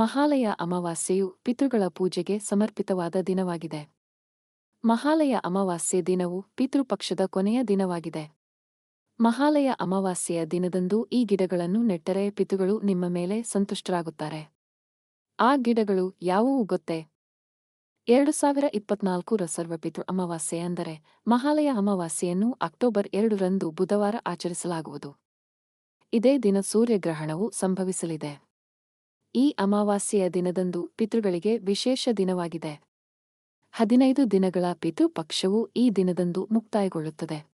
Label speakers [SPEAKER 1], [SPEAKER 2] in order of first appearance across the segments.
[SPEAKER 1] ಮಹಾಲಯ ಅಮಾವಾಸ್ಯೆಯು ಪಿತೃಗಳ ಪೂಜೆಗೆ ಸಮರ್ಪಿತವಾದ ದಿನವಾಗಿದೆ. ಮಹಾಲಯ ಅಮಾವಾಸ್ಯೆ ದಿನವು ಪಿತೃಪಕ್ಷದ ಕೊನೆಯ ದಿನವಾಗಿದೆ. ಮಹಾಲಯ ಅಮಾವಾಸ್ಯೆಯ ದಿನದಂದು ಈ ಗಿಡಗಳನ್ನು ನೆಟ್ಟರೆ ಪಿತೃಗಳು ನಿಮ್ಮ ಮೇಲೆ ಸಂತುಷ್ಟರಾಗುತ್ತಾರೆ. ಆ ಗಿಡಗಳು ಯಾವುವು ಗೊತ್ತೇ? ಎರಡು ಸಾವಿರ ಇಪ್ಪತ್ನಾಲ್ಕರ ಸರ್ವಪಿತೃ ಅಮಾವಾಸ್ಯೆ ಅಂದರೆ ಮಹಾಲಯ ಅಮಾವಾಸ್ಯೆಯನ್ನು ಅಕ್ಟೋಬರ್ ಎರಡರಂದು ಬುಧವಾರ ಆಚರಿಸಲಾಗುವುದು. ಇದೇ ದಿನ ಸೂರ್ಯಗ್ರಹಣವು ಸಂಭವಿಸಲಿದೆ. ಈ ಅಮಾವಾಸ್ಯೆಯ ದಿನದಂದು ಪಿತೃಗಳಿಗೆ ವಿಶೇಷ ದಿನವಾಗಿದೆ. ಹದಿನೈದು ದಿನಗಳ ಪಿತೃಪಕ್ಷವು ಈ ದಿನದಂದು ಮುಕ್ತಾಯಗೊಳ್ಳುತ್ತದೆ.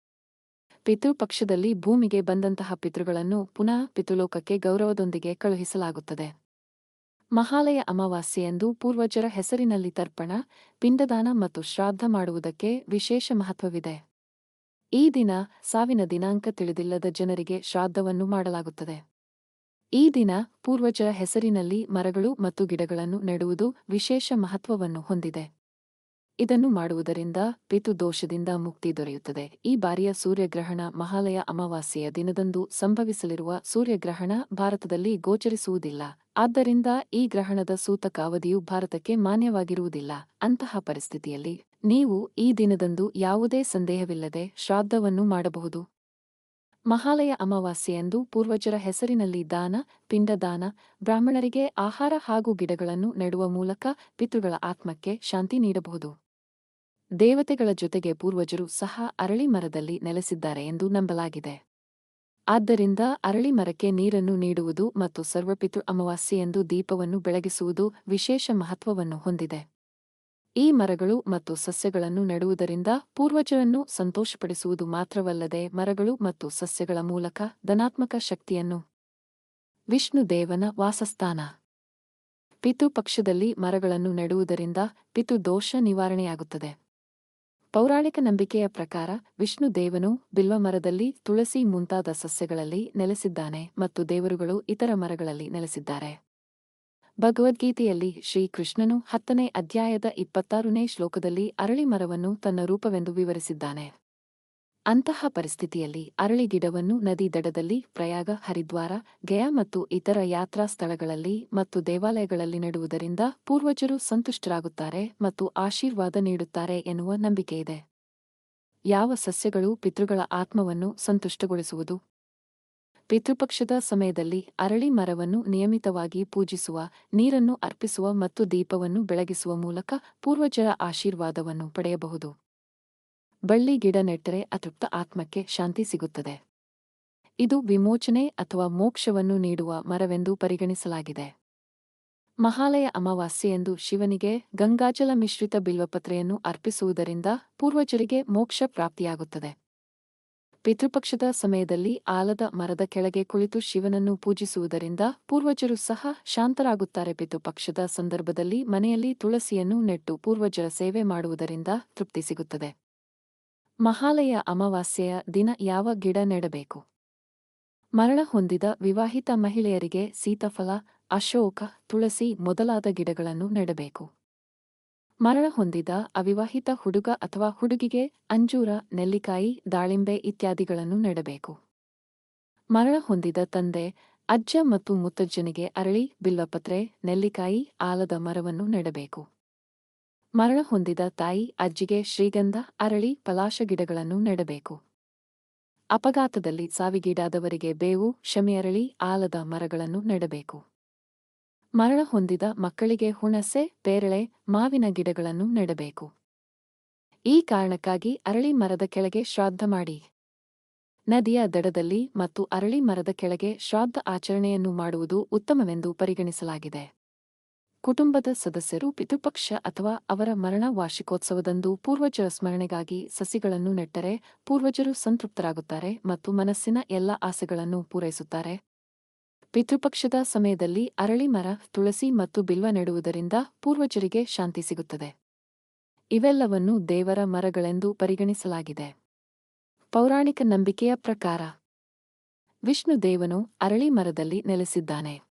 [SPEAKER 1] ಪಿತೃಪಕ್ಷದಲ್ಲಿ ಭೂಮಿಗೆ ಬಂದಂತಹ ಪಿತೃಗಳನ್ನು ಪುನಃ ಪಿತೃಲೋಕಕ್ಕೆ ಗೌರವದೊಂದಿಗೆ ಕಳುಹಿಸಲಾಗುತ್ತದೆ. ಮಹಾಲಯ ಅಮಾವಾಸ್ಯೆಯಂದು ಪೂರ್ವಜರ ಹೆಸರಿನಲ್ಲಿ ತರ್ಪಣ, ಪಿಂಡದಾನ ಮತ್ತು ಶ್ರಾದ್ದ ಮಾಡುವುದಕ್ಕೆ ವಿಶೇಷ ಮಹತ್ವವಿದೆ. ಈ ದಿನ ಸಾವಿನ ದಿನಾಂಕ ತಿಳಿದಿಲ್ಲದ ಜನರಿಗೆ ಶ್ರಾದ್ದವನ್ನು ಮಾಡಲಾಗುತ್ತದೆ. ಈ ದಿನ ಪೂರ್ವಜರ ಹೆಸರಿನಲ್ಲಿ ಮರಗಳು ಮತ್ತು ಗಿಡಗಳನ್ನು ನೆಡುವುದು ವಿಶೇಷ ಮಹತ್ವವನ್ನು ಹೊಂದಿದೆ. ಇದನ್ನು ಮಾಡುವುದರಿಂದ ಪಿತುದೋಷದಿಂದ ಮುಕ್ತಿ ದೊರೆಯುತ್ತದೆ. ಈ ಬಾರಿಯ ಸೂರ್ಯಗ್ರಹಣ ಮಹಾಲಯ ಅಮಾವಾಸ್ಯೆಯ ದಿನದಂದು ಸಂಭವಿಸಲಿರುವ ಸೂರ್ಯಗ್ರಹಣ ಭಾರತದಲ್ಲಿ ಗೋಚರಿಸುವುದಿಲ್ಲ. ಆದ್ದರಿಂದ ಈ ಗ್ರಹಣದ ಸೂತಕ ಅವಧಿಯು ಭಾರತಕ್ಕೆ ಮಾನ್ಯವಾಗಿರುವುದಿಲ್ಲ. ಅಂತಹ ಪರಿಸ್ಥಿತಿಯಲ್ಲಿ ನೀವು ಈ ದಿನದಂದು ಯಾವುದೇ ಸಂದೇಹವಿಲ್ಲದೆ ಶ್ರಾದ್ದವನ್ನು ಮಾಡಬಹುದು. ಮಹಾಲಯ ಅಮಾವಾಸ್ಯೆಯಂದು ಪೂರ್ವಜರ ಹೆಸರಿನಲ್ಲಿ ದಾನ, ಪಿಂಡದಾನ, ಬ್ರಾಹ್ಮಣರಿಗೆ ಆಹಾರ ಹಾಗೂ ಗಿಡಗಳನ್ನು ನೆಡುವ ಮೂಲಕ ಪಿತೃಗಳ ಆತ್ಮಕ್ಕೆ ಶಾಂತಿ ನೀಡಬಹುದು. ದೇವತೆಗಳ ಜೊತೆಗೆ ಪೂರ್ವಜರು ಸಹ ಅರಳಿ ಮರದಲ್ಲಿ ನೆಲೆಸಿದ್ದಾರೆ ಎಂದು ನಂಬಲಾಗಿದೆ. ಆದ್ದರಿಂದ ಅರಳಿ ಮರಕ್ಕೆ ನೀರನ್ನು ನೀಡುವುದು ಮತ್ತು ಸರ್ವಪಿತೃ ಅಮಾವಾಸ್ಯೆಯಂದು ದೀಪವನ್ನು ಬೆಳಗಿಸುವುದು ವಿಶೇಷ ಮಹತ್ವವನ್ನು ಹೊಂದಿದೆ. ಈ ಮರಗಳು ಮತ್ತು ಸಸ್ಯಗಳನ್ನು ನೆಡುವುದರಿಂದ ಪೂರ್ವಜರನ್ನು ಸಂತೋಷಪಡಿಸುವುದು ಮಾತ್ರವಲ್ಲದೆ ಮರಗಳು ಮತ್ತು ಸಸ್ಯಗಳ ಮೂಲಕ ಧನಾತ್ಮಕ ಶಕ್ತಿಯನ್ನು. ವಿಷ್ಣುದೇವನ ವಾಸಸ್ಥಾನ. ಪಿತೃಪಕ್ಷದಲ್ಲಿ ಮರಗಳನ್ನು ನೆಡುವುದರಿಂದ ಪಿತೃದೋಷ ನಿವಾರಣೆಯಾಗುತ್ತದೆ. ಪೌರಾಣಿಕ ನಂಬಿಕೆಯ ಪ್ರಕಾರ ವಿಷ್ಣುದೇವನು ಬಿಲ್ವಮರದಲ್ಲಿ ತುಳಸಿ ಮುಂತಾದ ಸಸ್ಯಗಳಲ್ಲಿ ನೆಲೆಸಿದ್ದಾನೆ ಮತ್ತು ದೇವರುಗಳು ಇತರ ಮರಗಳಲ್ಲಿ ನೆಲೆಸಿದ್ದಾರೆ. ಭಗವದ್ಗೀತೆಯಲ್ಲಿ ಶ್ರೀಕೃಷ್ಣನು ಹತ್ತನೇ ಅಧ್ಯಾಯದ ಇಪ್ಪತ್ತಾರನೇ ಶ್ಲೋಕದಲ್ಲಿ ಅರಳಿ ಮರವನ್ನು ತನ್ನ ರೂಪವೆಂದು ವಿವರಿಸಿದ್ದಾನೆ. ಅಂತಹ ಪರಿಸ್ಥಿತಿಯಲ್ಲಿ ಅರಳಿ ಗಿಡವನ್ನು ನದಿ ದಡದಲ್ಲಿ, ಪ್ರಯಾಗ, ಹರಿದ್ವಾರ, ಗಯಾ ಮತ್ತು ಇತರ ಯಾತ್ರಾ ಸ್ಥಳಗಳಲ್ಲಿ ಮತ್ತು ದೇವಾಲಯಗಳಲ್ಲಿ ನೆಡುವುದರಿಂದ ಪೂರ್ವಜರು ಸಂತುಷ್ಟರಾಗುತ್ತಾರೆ ಮತ್ತು ಆಶೀರ್ವಾದ ನೀಡುತ್ತಾರೆ ಎನ್ನುವ ನಂಬಿಕೆಯಿದೆ. ಯಾವ ಸಸ್ಯಗಳು ಪಿತೃಗಳ ಆತ್ಮವನ್ನು ಸಂತುಷ್ಟಗೊಳಿಸುವುದು? ಪಿತೃಪಕ್ಷದ ಸಮಯದಲ್ಲಿ ಅರಳಿ ಮರವನ್ನು ನಿಯಮಿತವಾಗಿ ಪೂಜಿಸುವ, ನೀರನ್ನು ಅರ್ಪಿಸುವ ಮತ್ತು ದೀಪವನ್ನು ಬೆಳಗಿಸುವ ಮೂಲಕ ಪೂರ್ವಜರ ಆಶೀರ್ವಾದವನ್ನು ಪಡೆಯಬಹುದು. ಬಳ್ಳಿ ಗಿಡ ನೆಟ್ಟರೆ ಅತೃಪ್ತ ಆತ್ಮಕ್ಕೆ ಶಾಂತಿ ಸಿಗುತ್ತದೆ. ಇದು ವಿಮೋಚನೆ ಅಥವಾ ಮೋಕ್ಷವನ್ನು ನೀಡುವ ಮರವೆಂದು ಪರಿಗಣಿಸಲಾಗಿದೆ. ಮಹಾಲಯ ಅಮಾವಾಸ್ಯೆಯೆಂದು ಶಿವನಿಗೆ ಗಂಗಾಜಲ ಮಿಶ್ರಿತ ಬಿಲ್ವಪತ್ರೆಯನ್ನು ಅರ್ಪಿಸುವುದರಿಂದ ಪೂರ್ವಜರಿಗೆ ಮೋಕ್ಷ ಪ್ರಾಪ್ತಿಯಾಗುತ್ತದೆ. ಪಿತೃಪಕ್ಷದ ಸಮಯದಲ್ಲಿ ಆಲದ ಮರದ ಕೆಳಗೆ ಕುಳಿತು ಶಿವನನ್ನು ಪೂಜಿಸುವುದರಿಂದ ಪೂರ್ವಜರು ಸಹ ಶಾಂತರಾಗುತ್ತಾರೆ. ಪಿತೃಪಕ್ಷದ ಸಂದರ್ಭದಲ್ಲಿ ಮನೆಯಲ್ಲಿ ತುಳಸಿಯನ್ನು ನೆಟ್ಟು ಪೂರ್ವಜರ ಸೇವೆ ಮಾಡುವುದರಿಂದ ತೃಪ್ತಿ ಸಿಗುತ್ತದೆ. ಮಹಾಲಯ ಅಮಾವಾಸ್ಯೆಯ ದಿನ ಯಾವ ಗಿಡ ನೆಡಬೇಕು? ಮರಣ ಹೊಂದಿದ ವಿವಾಹಿತ ಮಹಿಳೆಯರಿಗೆ ಸೀತಾಫಲ, ಅಶೋಕ, ತುಳಸಿ ಮೊದಲಾದ ಗಿಡಗಳನ್ನು ನೆಡಬೇಕು. ಮರಣ ಹೊಂದಿದ ಅವಿವಾಹಿತ ಹುಡುಗ ಅಥವಾ ಹುಡುಗಿಗೆ ಅಂಜೂರ, ನೆಲ್ಲಿಕಾಯಿ, ದಾಳಿಂಬೆ ಇತ್ಯಾದಿಗಳನ್ನು ನೆಡಬೇಕು. ಮರಣ ಹೊಂದಿದ ತಂದೆ, ಅಜ್ಜ ಮತ್ತು ಮುತ್ತಜ್ಜನಿಗೆ ಅರಳಿ ಬಿಲ್ವಪತ್ರೆ ನೆಲ್ಲಿಕಾಯಿ, ಆಲದ ಮರವನ್ನು ನೆಡಬೇಕು. ಮರಣ ಹೊಂದಿದ ತಾಯಿ, ಅಜ್ಜಿಗೆ ಶ್ರೀಗಂಧ, ಅರಳಿ, ಪಲಾಶ ಗಿಡಗಳನ್ನು ನೆಡಬೇಕು. ಅಪಘಾತದಲ್ಲಿ ಸಾವಿಗೀಡಾದವರಿಗೆ ಬೇವು ಶಮಿಯರಳಿ ಆಲದ ಮರಗಳನ್ನು ನೆಡಬೇಕು. ಮರಣ ಹೊಂದಿದ ಮಕ್ಕಳಿಗೆ ಹುಣಸೆ, ಪೇರಳೆ, ಮಾವಿನ ಗಿಡಗಳನ್ನು ನೆಡಬೇಕು. ಈ ಕಾರಣಕ್ಕಾಗಿ ಅರಳಿ ಮರದ ಕೆಳಗೆ ಶ್ರಾದ್ದ ಮಾಡಿ. ನದಿಯ ದಡದಲ್ಲಿ ಮತ್ತು ಅರಳಿ ಮರದ ಕೆಳಗೆ ಶ್ರಾದ್ದ ಆಚರಣೆಯನ್ನು ಮಾಡುವುದು ಉತ್ತಮವೆಂದು ಪರಿಗಣಿಸಲಾಗಿದೆ. ಕುಟುಂಬದ ಸದಸ್ಯರು ಪಿತೃಪಕ್ಷ ಅಥವಾ ಅವರ ಮರಣ ವಾರ್ಷಿಕೋತ್ಸವದಂದು ಪೂರ್ವಜರ ಸ್ಮರಣೆಗಾಗಿ ಸಸಿಗಳನ್ನು ನೆಟ್ಟರೆ ಪೂರ್ವಜರು ಸಂತೃಪ್ತರಾಗುತ್ತಾರೆ ಮತ್ತು ಮನಸ್ಸಿನ ಎಲ್ಲ ಆಸೆಗಳನ್ನು ಪೂರೈಸುತ್ತಾರೆ. ಪಿತೃಪಕ್ಷದ ಸಮಯದಲ್ಲಿ ಅರಳಿ ಮರ, ತುಳಸಿ ಮತ್ತು ಬಿಲ್ವ ನೆಡುವುದರಿಂದ ಪೂರ್ವಜರಿಗೆ ಶಾಂತಿ ಸಿಗುತ್ತದೆ. ಇವೆಲ್ಲವನ್ನು ದೇವರ ಮರಗಳೆಂದು ಪರಿಗಣಿಸಲಾಗಿದೆ. ಪೌರಾಣಿಕ ನಂಬಿಕೆಯ ಪ್ರಕಾರ ವಿಷ್ಣುದೇವನು ಅರಳಿ ಮರದಲ್ಲಿ ನೆಲೆಸಿದ್ದಾನೆ.